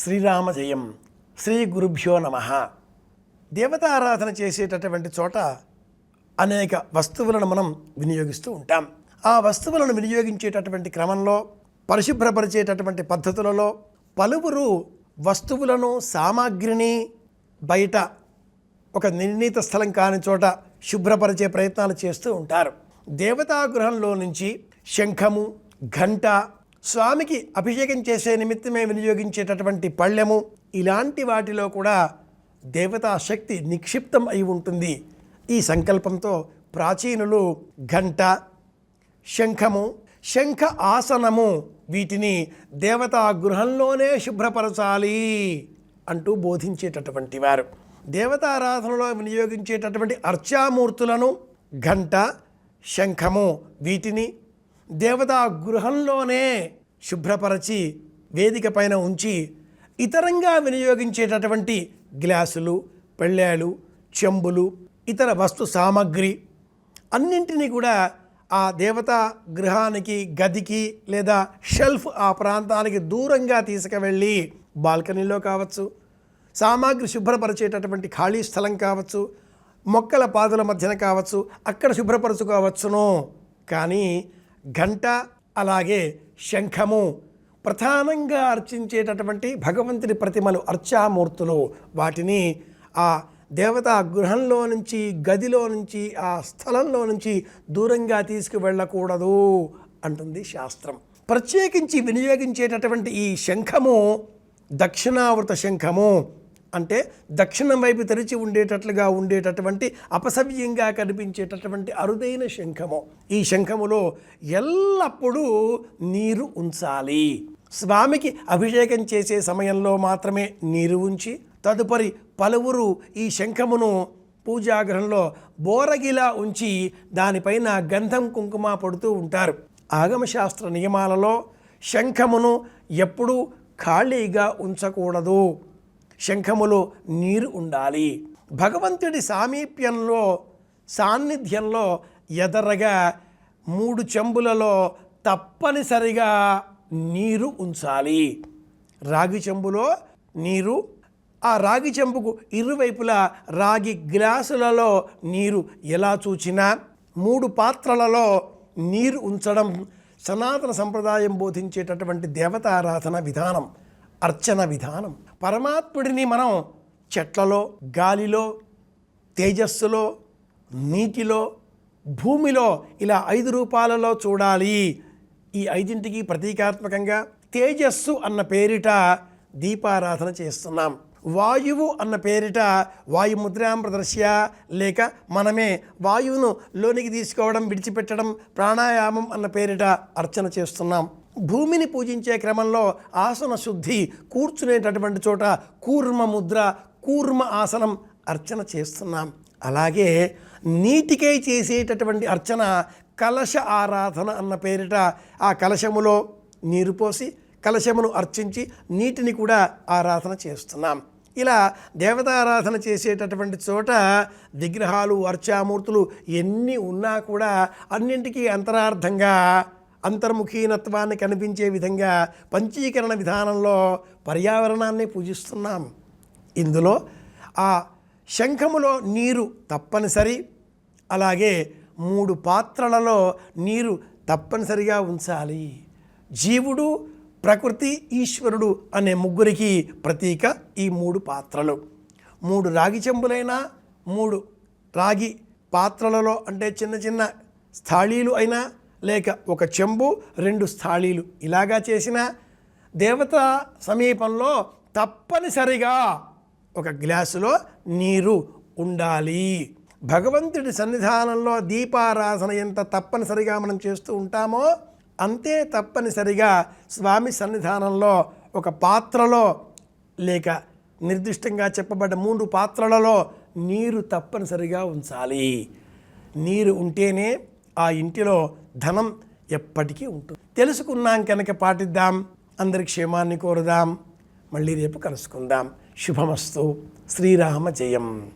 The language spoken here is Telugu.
శ్రీరామ జయం శ్రీ గురుభ్యో నమ. దేవతారాధన చేసేటటువంటి చోట అనేక వస్తువులను మనం వినియోగిస్తూ ఉంటాం. ఆ వస్తువులను వినియోగించేటటువంటి క్రమంలో పరిశుభ్రపరిచేటటువంటి పద్ధతులలో పలువురు వస్తువులను సామాగ్రిని బయట ఒక నిర్ణీత స్థలం కాని చోట శుభ్రపరిచే ప్రయత్నాలు చేస్తూ ఉంటారు. దేవతాగృహంలో నుంచి శంఖము ఘంట స్వామికి అభిషేకం చేసే నిమిత్తమే వినియోగించేటటువంటి పళ్ళెము ఇలాంటి వాటిలో కూడా దేవతా శక్తి నిక్షిప్తం అయి ఉంటుంది. ఈ సంకల్పంతో ప్రాచీనులు ఘంట శంఖము శంఖ ఆసనము వీటిని దేవతా గృహంలోనే శుభ్రపరచాలి అంటూ బోధించేటటువంటి వారు. దేవతారాధనలో వినియోగించేటటువంటి అర్చామూర్తులను ఘంట శంఖము వీటిని దేవతా గృహంలోనే శుభ్రపరచి వేదిక పైన ఉంచి ఇతరంగా వినియోగించేటటువంటి గ్లాసులు పెళ్ళాలు చెంబులు ఇతర వస్తు సామాగ్రి అన్నింటినీ కూడా ఆ దేవతా గృహానికి గదికి లేదా షెల్ఫ్ ఆ ప్రాంతానికి దూరంగా తీసుకువెళ్ళి బాల్కనీలో కావచ్చు సామాగ్రి శుభ్రపరిచేటటువంటి ఖాళీ స్థలం కావచ్చు మొక్కల పాదుల మధ్యన కావచ్చు అక్కడ శుభ్రపరచుకోవచ్చును. కానీ గంట అలాగే శంఖము. ప్రధానంగా అర్చించేటటువంటి భగవంతుని ప్రతిమలు అర్చామూర్తులు. వాటిని ఆ దేవతా గృహంలో నుంచి గదిలో నుంచి ఆ స్థలంలో నుంచి దూరంగా తీసుకువెళ్ళకూడదు అంటుంది శాస్త్రం. ప్రత్యేకించి వినియోగించేటటువంటి ఈ శంఖము దక్షిణావృత శంఖము. అంటే దక్షిణం వైపు తెరిచి ఉండేటట్లుగా ఉండేటటువంటి అపసవ్యంగా కనిపించేటటువంటి అరుదైన శంఖము. ఈ శంఖములో ఎల్లప్పుడూ నీరు ఉంచాలి. స్వామికి అభిషేకం చేసే సమయంలో మాత్రమే నీరు ఉంచి తదుపరి పలువురు ఈ శంఖమును పూజాగ్రహంలో బోరగిలా ఉంచి దానిపైన గంధం కుంకుమ పడుతూ ఉంటారు. ఆగమశాస్త్ర నియమాలలో శంఖమును ఎప్పుడూ ఖాళీగా ఉంచకూడదు. శంఖములో నీరు ఉండాలి. భగవంతుడి సామీప్యంలో సాన్నిధ్యంలో ఎదరగా మూడు చెంబులలో తప్పనిసరిగా నీరు ఉంచాలి. రాగి చెంబులో నీరు ఆ రాగి చెంబుకు ఇరువైపులా రాగి గ్లాసులలో నీరు ఎలా చూచినా మూడు పాత్రలలో నీరు ఉంచడం సనాతన సంప్రదాయం బోధించేటటువంటి దేవతారాధన విధానం. అర్చన విధానం. పరమాత్ముడిని మనం చెట్లలో గాలిలో తేజస్సులో నీటిలో భూమిలో ఇలా ఐదు రూపాలలో చూడాలి. ఈ ఐదింటికి ప్రతీకాత్మకంగా తేజస్సు అన్న పేరిట దీపారాధన చేస్తున్నాం. వాయువు అన్న పేరిట వాయుముద్రాం ప్రదర్శ్య. లేక మనమే వాయువును లోనికి తీసుకోవడం విడిచిపెట్టడం ప్రాణాయామం అన్న పేరిట అర్చన చేస్తున్నాం. భూమిని పూజించే క్రమంలో ఆసన శుద్ధి కూర్చునేటటువంటి చోట కూర్మ ముద్ర కూర్మ ఆసనం అర్చన చేస్తున్నాం. అలాగే నీటికై చేసేటటువంటి అర్చన కలశ ఆరాధన అన్న పేరిట ఆ కలశములో నీరు పోసి కలశమును అర్చించి నీటిని కూడా ఆరాధన చేస్తున్నాం. ఇలా దేవతారాధన చేసేటటువంటి చోట విగ్రహాలు అర్చామూర్తులు ఎన్ని ఉన్నా కూడా అన్నింటికీ అంతరార్థంగా అంతర్ముఖీనత్వాన్ని కనిపించే విధంగా పంచీకరణ విధానంలో పర్యావరణాన్ని పూజిస్తున్నాం. ఇందులో ఆ శంఖములో నీరు తప్పనిసరి అలాగే మూడు పాత్రలలో నీరు తప్పనిసరిగా ఉంచాలి. జీవుడు ప్రకృతి ఈశ్వరుడు అనే ముగ్గురికి ప్రతీక ఈ మూడు పాత్రలు. మూడు రాగి చెంబులైనా మూడు రాగి పాత్రలలో అంటే చిన్న చిన్న స్థాళీలు అయినా లేక ఒక చెంబు రెండు స్థాళీలు ఇలాగా చేసిన దేవత సమీపంలో తప్పనిసరిగా ఒక గ్లాసులో నీరు ఉండాలి. భగవంతుడి సన్నిధానంలో దీపారాధన ఎంత తప్పనిసరిగా మనం చేస్తూ ఉంటామో అంతే తప్పనిసరిగా స్వామి సన్నిధానంలో ఒక పాత్రలో లేక నిర్దిష్టంగా చెప్పబడ్డ మూడు పాత్రలలో నీరు తప్పనిసరిగా ఉంచాలి. నీరు ఉంటేనే ఆ ఇంటిలో ధనం ఎప్పటికీ ఉంటుంది. తెలుసుకున్నాం కనుక పాటిద్దాం. అందరి క్షేమాన్ని కోరుదాం. మళ్ళీ రేపు కలుసుకుందాం. శుభమస్తు. శ్రీరామ జయం.